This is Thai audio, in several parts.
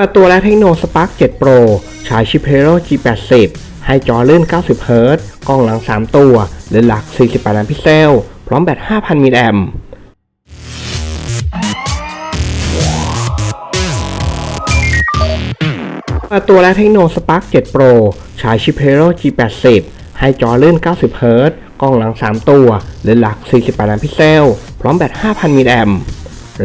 เปิดตัวและเทคโนสปาร์ก7 Pro ใช้ชิป Hero G80 ให้จอลื่น 90เฮิรตกล้องหลัง 3 ตัวเลนส์หลัก 48 ล้านพิกเซล พร้อมแบต 5,000 มิลลิแอมป์เปิดตัวและเทคโนสปาร์ก7 Pro ใช้ชิป Hero G80 ให้จอลื่น 90เฮิรตกล้องหลัง 3 ตัวเลนส์หลัก 48 ล้านพิกเซล พร้อมแบต 5,000 มิลลิแอมป์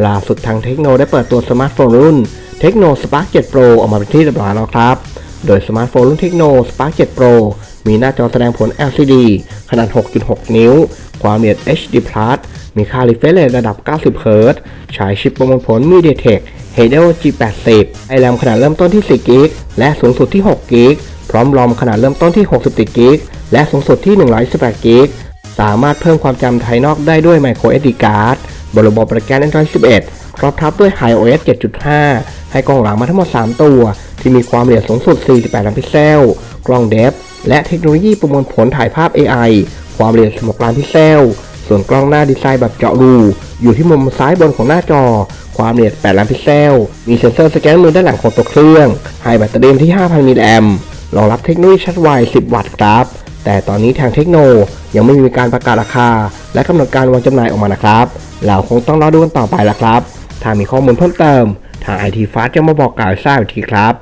ล่าสุดทางเทคโนได้เปิดตัวสมาร์ทโฟนรุ่น เทคโนสปาร์ก7 Pro ออกมาเป็นที่เรียบร้อยแล้วครับ โดยสมาร์ทโฟนรุ่นเทคโนสปาร์ก7 Pro มีหน้าจอแสดงผล LCD ขนาด 6.6 นิ้ว ความละเอียด HD มีค่า refresh rate ระดับ 90เฮิรตซ์ใช้ชิปประมวลผล MediaTek Helio G80 ไอแรมขนาดเริ่มต้นที่4กิกและสูงสุดที่6กิกพร้อมรอมขนาดเริ่มต้นที่ 64กิกและสูงสุดที่ 128กิกสามารถเพิ่มความจำภายนอกได้ด้วย Micro SD Card บนระบบโปรแกรม Android 11 ครอบทับด้วย HiOS 7.5 ให้กล้องหลังมาทั้งหมด 3 ตัว ที่มีความละเอียดสูงสุด 48 ล้านพิกเซล กล้องเดฟ และเทคโนโลยีประมวลผลถ่ายภาพ AI ความละเอียด16ล้านพิกเซล ส่วนกล้องหน้าดีไซน์แบบเจาะรู อยู่ที่มุมซ้ายบนของหน้าจอ ความละเอียด 8 ล้านพิกเซล มีเซ็นเซอร์สแกนมือด้านหลังของตัวเครื่อง ให้แบตเตอรี่ที่ 5,000 มิลลิแอมรองรับเทคโนโลยีชาร์จไว 10 วัตต์ครับ แต่ตอนนี้ทางเทคโนยังไม่มีการประกาศราคา และกำหนดการวางจำหน่ายออกมานะครับ เราคงต้องรอดูกันต่อไปละครับ ถ้ามีข้อมูลเพิ่มเติม ทาง IT Fast จะมาบอกกล่าวให้ทราบอีกทีครับ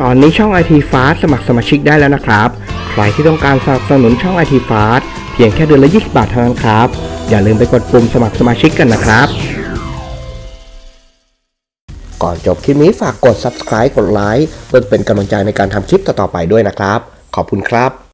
ตอนนี้ช่อง IT Fast สมัครสมาชิกได้แล้วนะครับ ใครที่ต้องการสนับสนุนช่อง IT Fast เพียงแค่เดือนละ 20 บาทเท่านั้นครับ อย่าลืมไปกดปุ่มสมัครสมาชิกกันนะครับก่อนจบคลิปนี้ฝากกด subscribe กดไลค์เพื่อเป็นกำลังใจในการทำคลิปต่อๆไปด้วยนะครับ ขอบคุณครับ